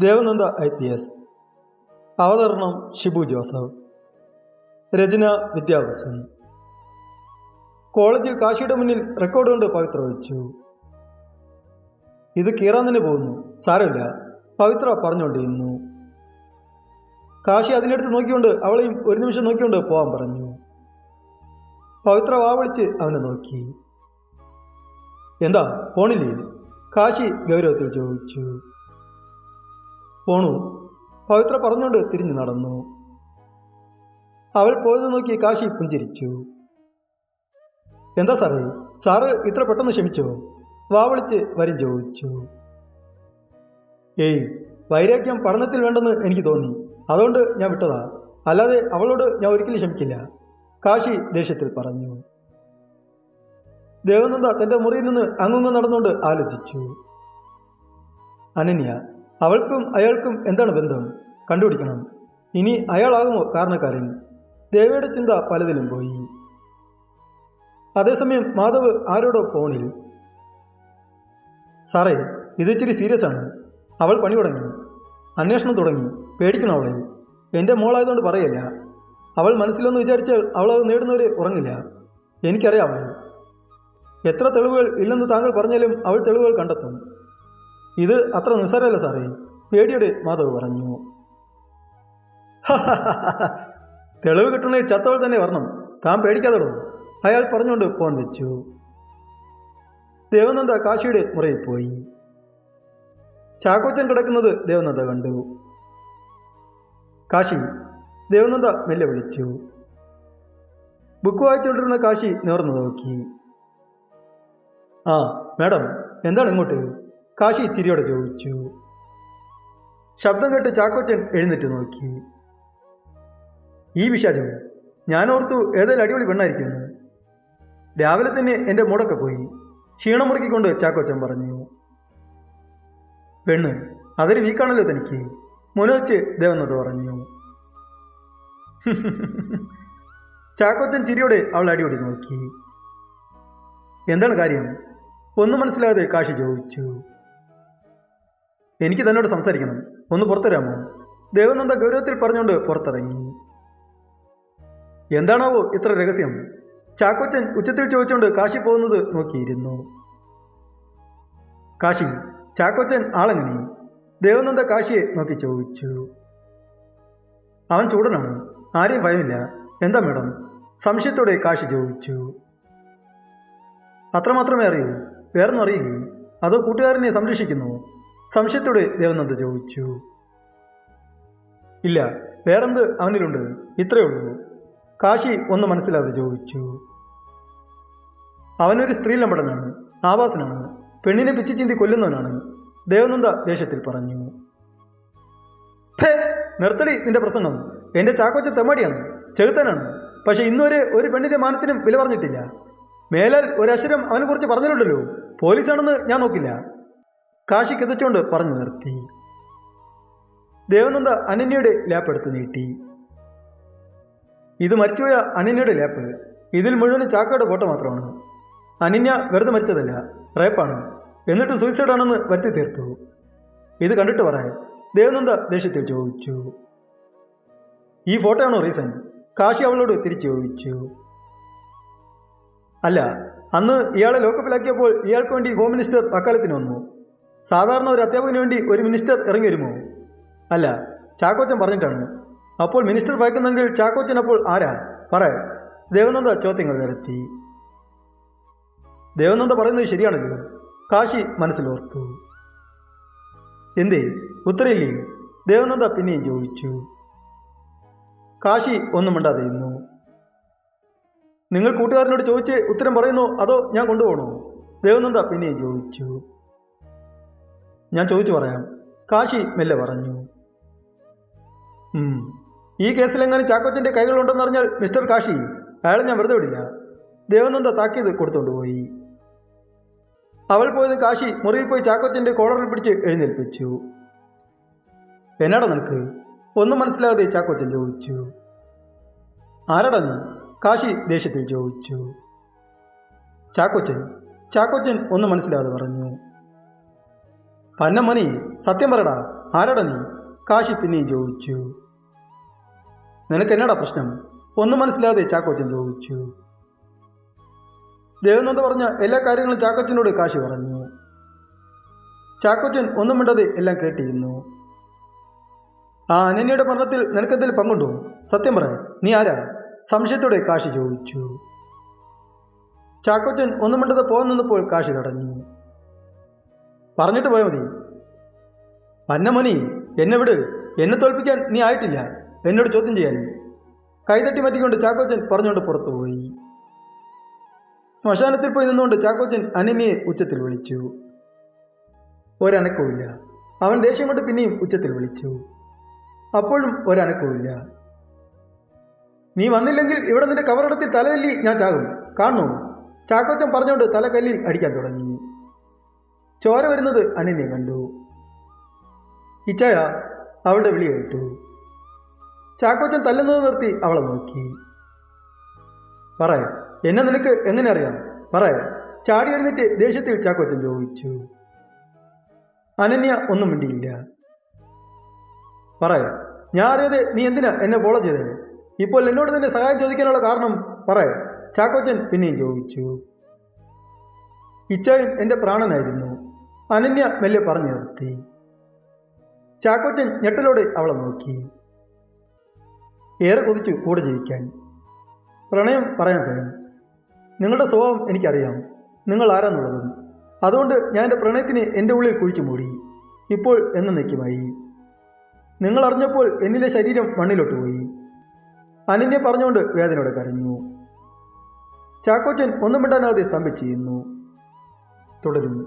Devananda I P S. അവതരണം Shibu Joseph. രചന വിദ്യാഭ്യാസൻ കോളേജിൽ കാശിയുടെ മുന്നിൽ റെക്കോർഡ് കൊണ്ട് പവിത്ര വെച്ചു ഇത് കീറാൻ തന്നെ പോകുന്നു. സാരമില്ല. പവിത്ര പറഞ്ഞുകൊണ്ടിരുന്നു. കാശി അതിനടുത്ത് നോക്കിക്കൊണ്ട് അവളെയും ഒരു നിമിഷം നോക്കിക്കൊണ്ട് പോകാൻ പറഞ്ഞു. പവിത്ര വാ വിളിച്ച് അവനെ നോക്കി. എന്താ പോണില്ലേ കാശി ഗൗരവത്തിൽ ചോദിച്ചു. പോണു. പവിത്ര പറഞ്ഞുകൊണ്ട് തിരിഞ്ഞു നടന്നു. അവൾ പോയത് നോക്കി കാശി പുഞ്ചിരിച്ചു എന്താ സാറേ? സാറ് ഇത്ര പെട്ടെന്ന് ക്ഷമിച്ചോ? വാവളിച്ച് വരും ചോദിച്ചു. ഏയ് വൈരാഗ്യം പഠനത്തിൽ വേണ്ടെന്ന് എനിക്ക് തോന്നി. അതുകൊണ്ട് ഞാൻ വിട്ടതാ. അല്ലാതെ അവളോട് ഞാൻ ഒരിക്കലും ക്ഷമിക്കില്ല. കാശി ദേഷ്യത്തിൽ പറഞ്ഞു. ദേവനന്ദ തന്റെ മുറിയിൽ നിന്ന് അങ്ങുങ്ങ് നടന്നുകൊണ്ട് ആലോചിച്ചു. അനന്യ അവൾക്കും അയാൾക്കും എന്താണ് ബന്ധം? കണ്ടുപിടിക്കണം. ഇനി അയാളാകുമോ കാരണക്കാരൻ? ദേവയുടെ ചിന്ത പലതിലും പോയി. അതേസമയം മാധവ് ആരോടോ ഫോണിൽ സാറേ ഇത് ഇച്ചിരി സീരിയസ് ആണ്. അവൾ പണി തുടങ്ങി. അന്വേഷണം തുടങ്ങി. പേടിക്കണം അവളെ. എന്റെ മോളായതുകൊണ്ട് പറയല്ല. അവൾ മനസ്സിലൊന്ന് വിചാരിച്ചാൽ അവൾ അത് നേടുന്നവരെ ഉറങ്ങില്ല. എനിക്കറിയാം അവൾ എത്ര തെളിവുകൾ ഇല്ലെന്ന് താങ്കൾ പറഞ്ഞാലും അവൾ തെളിവുകൾ കണ്ടെത്തും. ഇത് അത്ര നിസ്സാരമല്ല സാറേ. പേടിയുടെ മാധവ് പറഞ്ഞു. തെളിവ് കിട്ടണേ ചത്തവൾ തന്നെ വരണം. താൻ പേടിക്കാതെടോ അയാൾ പറഞ്ഞുകൊണ്ട് ഫോൺ വെച്ചു. ദേവനന്ദ കാശിയുടെ മുറിയിൽ പോയി. ചാക്കോച്ചൻ കിടക്കുന്നത് ദേവനന്ദ കണ്ടു. കാശി ദേവനന്ദ മെല്ലെ വിളിച്ചു. ബുക്ക് വായിച്ചുകൊണ്ടിരുന്ന കാശി നിവർന്നു നോക്കി. ആ മാഡം എന്താണ് ഇങ്ങോട്ട്? കാശി ഇച്ചിരിയോടെ ചോദിച്ചു. ശബ്ദം കേട്ട് ചാക്കോച്ചൻ എഴുന്നേറ്റ് നോക്കി. ഈ വിശാചം ഞാൻ ഓർത്തു ഏതായാലും അടിപൊളി പെണ്ണായിരിക്കുന്നു. രാവിലെ തന്നെ എന്റെ മുടക്ക പോയി. ക്ഷീണം മുറുക്കിക്കൊണ്ട് ചാക്കോച്ചൻ പറഞ്ഞു. പെണ്ണ് അതൊരു വീക്കാണല്ലോ തനിക്ക് മുനോച്ച് ദേവനോട് പറഞ്ഞു. ചാക്കോച്ചൻ ചിരിയോടെ അവൾ അടിപൊളി നോക്കി. എന്താണ് കാര്യം? ഒന്നും മനസ്സിലാതെ കാശി ചോദിച്ചു. എനിക്ക് തന്നോട് സംസാരിക്കണം. ഒന്ന് പുറത്തുവരാമോ? ദേവനന്ദ ഗൗരവത്തിൽ പറഞ്ഞുകൊണ്ട് പുറത്തിറങ്ങി? എന്താണാവോ ഇത്ര രഹസ്യം? ചാക്കോച്ചൻ ഉച്ചത്തിൽ ചോദിച്ചുകൊണ്ട് കാശി പോകുന്നത് നോക്കിയിരുന്നു. കാശി ചാക്കോച്ചൻ ആളെങ്ങനെ? ദേവനന്ദ കാശിയെ നോക്കി ചോദിച്ചു. അവൻ ചൂടനാണ് ആരെയും ഭയമില്ല. എന്താ മേഡം? സംശയത്തോടെ കാശി ചോദിച്ചു. അത്രമാത്രമേ അറിയൂ വേറൊന്നും അറിയില്ലേ? അതോ കൂട്ടുകാരനെ സംരക്ഷിക്കുന്നു? സംശയത്തോടെ ദേവനന്ദ ചോദിച്ചു. ഇല്ല വേറെന്ത് അവനിലുണ്ട്? ഇത്രയേ ഉള്ളൂ. കാശി ഒന്ന് മനസ്സിലാതെ ചോദിച്ചു. അവനൊരു സ്ത്രീ ലമ്പടനാണ് ആവാസനാണ് പെണ്ണിനെ പിച്ചു ചിന്തി കൊല്ലുന്നവനാണ് ദേവനന്ദ ദേഷ്യത്തിൽ പറഞ്ഞു. ഫേ നിർത്തടി നിന്റെ പ്രസംഗം. എന്റെ ചാക്കോച്ച തെമ്മടിയാണ് ചെകുത്തനാണ്. പക്ഷെ ഇന്നുവരെ ഒരു പെണ്ണിന്റെ മാനത്തിനും വില പറഞ്ഞിട്ടില്ല. മേലാൽ ഒരക്ഷരം അവനെക്കുറിച്ച് പറഞ്ഞിട്ടുണ്ടല്ലോ. പോലീസാണെന്ന് ഞാൻ നോക്കില്ല. കാശി കിതച്ചുകൊണ്ട് പറഞ്ഞു നിർത്തി. ദേവനന്ദ അനന്യയുടെ ലാപ്പ് എടുത്ത് നീട്ടി. ഇത് മരിച്ചുപോയ അനന്യയുടെ ലാപ്പ്. ഇതിൽ മുഴുവൻ ചാക്കയുടെ ഫോട്ടോ മാത്രമാണ്. അനന്യ വെറുതെ മരിച്ചതല്ല റേപ്പാണ്. എന്നിട്ട് സൂയിസൈഡ് ആണെന്ന് വരുത്തി തീർത്തു. ഇത് കണ്ടിട്ട് പറയാൻ ദേവനന്ദ ദേഷ്യത്തിൽ ചോദിച്ചു. ഈ ഫോട്ടോയാണോ റീസൺ കാശി അവളോട് തിരിച്ചു ചോദിച്ചു. അല്ല അന്ന് ഇയാളെ ലോക്കപ്പിലാക്കിയപ്പോൾ ഇയാൾക്ക് വേണ്ടി ഹോം മിനിസ്റ്റർ അക്കാലത്തിന് വന്നു. സാധാരണ ഒരു അധ്യാപകന് വേണ്ടി ഒരു മിനിസ്റ്റർ ഇറങ്ങി വരുമോ? അല്ല ചാക്കോച്ചൻ പറഞ്ഞിട്ടാണ്. അപ്പോൾ മിനിസ്റ്റർ ഭയക്കുന്നെങ്കിൽ ചാക്കോച്ചൻ അപ്പോൾ ആരാ? പറ ദേവനന്ദ ചോദ്യങ്ങൾ നിരത്തി ദേവനന്ദ പറയുന്നത് ശരിയാണല്ലോ. കാശി മനസ്സിലോർത്തു. എന്തേ? ഉത്തരയില്ലേ ദേവനന്ദ പിന്നെയും ചോദിച്ചു. കാശി ഒന്നും മിണ്ടാതെ ഇരുന്നു. നിങ്ങൾ കൂട്ടുകാരനോട് ചോദിച്ച് ഉത്തരം പറയുന്നു അതോ ഞാൻ കൊണ്ടുപോകണോ? ദേവനന്ദ പിന്നെയും ചോദിച്ചു. ഞാൻ ചോദിച്ചു പറയാം. കാശി മെല്ലെ പറഞ്ഞു. ഈ കേസിലെങ്ങാനും ചാക്കോച്ചന്റെ കൈകളുണ്ടെന്നറിഞ്ഞാൽ മിസ്റ്റർ കാശി അയാളെ ഞാൻ വെറുതെ വിടില്ല. ദേവനന്ദ താക്കീത് കൊടുത്തുകൊണ്ടുപോയി അവൾ പോയത് കാശി മുറിയിൽ പോയി ചാക്കോച്ചന്റെ കോളറിൽ പിടിച്ച് എഴുന്നേൽപ്പിച്ചു. എന്നാടാ നിനക്ക്? ഒന്നും മനസ്സിലാകാതെ ചാക്കോച്ചൻ ചോദിച്ചു. ആരടന്ന് കാശി ദേഷ്യത്തിൽ ചോദിച്ചു. ചാക്കോച്ചൻ ചാക്കോച്ചൻ ഒന്നും മനസ്സിലാതെ പറഞ്ഞു. പന്നമണി സത്യം പറടാ ആരാടാ നീ? കാശി പിന്നെയും ചോദിച്ചു. നിനക്ക് എന്നടാ പ്രശ്നം? ഒന്നും മനസ്സിലാതെ ചാക്കോച്ചൻ ചോദിച്ചു. ദേവനന്ദ പറഞ്ഞ എല്ലാ കാര്യങ്ങളും ചാക്കോച്ചനോട് കാശി പറഞ്ഞു. ചാക്കോച്ചൻ ഒന്നും മിണ്ടാതെ എല്ലാം കേട്ടിരുന്നു. ആ അനന്യയുടെ മരണത്തിൽ നിനക്കെന്തെങ്കിലും പങ്കുണ്ടോ? സത്യം പറ നീ ആരാ? സംശയത്തോടെ കാശി ചോദിച്ചു. ചാക്കോച്ചൻ ഒന്നും മിണ്ടാതെ പോകുന്നപ്പോൾ കാശി തടഞ്ഞു. പറഞ്ഞിട്ട് പോയാൽ മതി. അന്നമോനി എന്നെ വിട്. എന്നെ തോൽപ്പിക്കാൻ നീ ആയിട്ടില്ല. എന്നോട് ചോദ്യം ചെയ്യാൻ. കൈതട്ടി മാറ്റിക്കൊണ്ട് ചാക്കോച്ചൻ പറഞ്ഞുകൊണ്ട് പുറത്തുപോയി. ശ്മശാനത്തിൽ പോയി നിന്നുകൊണ്ട് ചാക്കോച്ചൻ അനന്യയെ ഉച്ചത്തിൽ വിളിച്ചു. ഒരനക്കവുമില്ല. അവൻ ദേഷ്യം കൊണ്ട് പിന്നെയും ഉച്ചത്തിൽ വിളിച്ചു. അപ്പോഴും ഒരനക്കവുമില്ല. നീ വന്നില്ലെങ്കിൽ ഇവിടെ നിന്റെ കവറെടുത്തിൽ തലതല്ലി ഞാൻ ചാകും. കാണണോ ചാക്കോച്ചൻ പറഞ്ഞുകൊണ്ട് തലക്കല്ലിൽ അടിക്കാൻ തുടങ്ങി. ചോര വരുന്നത് അനിനെ കണ്ടു. ഇച്ചായ അവളുടെ വിളി കേട്ടു. ചാക്കോച്ചൻ തല്ലുന്നത് നിർത്തി അവളെ നോക്കി. പറ എന്നെ നിനക്ക് എങ്ങനെ അറിയാം? പറ ചാടി എഴുന്നിട്ട് ദേഷ്യത്തിൽ ചാക്കോച്ചൻ ചോദിച്ചു. അനന്യ ഒന്നും മിണ്ടിയില്ല. പറ ഞാൻ അറിയാതെ നീ എന്തിനാ എന്നെ ഫോളോ ചെയ്തത് ഇപ്പോൾ എന്നോട് തന്നെ സഹായം ചോദിക്കാനുള്ള കാരണം പറ ചാക്കോച്ചൻ പിന്നെയും ചോദിച്ചു. ഇച്ചായൻ എന്റെ പ്രാണനായിരുന്നു. അനന്യ മെല്ലെ പറഞ്ഞു നിർത്തി. ചാക്കോച്ചൻ ഞെട്ടലോടെ അവളെ നോക്കി. ഏറെ കൊതിച്ചു കൂടെ ജീവിക്കാൻ. പ്രണയം പറയാൻ ഭയം നിങ്ങളുടെ സ്വഭാവം എനിക്കറിയാം. നിങ്ങൾ ആരാന്നുള്ളതും. അതുകൊണ്ട് ഞാൻ എന്റെ പ്രണയത്തിന് എന്റെ ഉള്ളിൽ കുഴിച്ചു മൂടി. ഇപ്പോൾ എന്നേക്കുമായി നിങ്ങൾ അറിഞ്ഞപ്പോൾ എന്നിലെ ശരീരം മണ്ണിലോട്ട് പോയി. അനന്യ പറഞ്ഞുകൊണ്ട് വേദനയോടെ കരഞ്ഞു. ചാക്കോച്ചൻ ഒന്നും മിണ്ടാനാതെ സ്തംഭിച്ചിരുന്നു. തുടരും.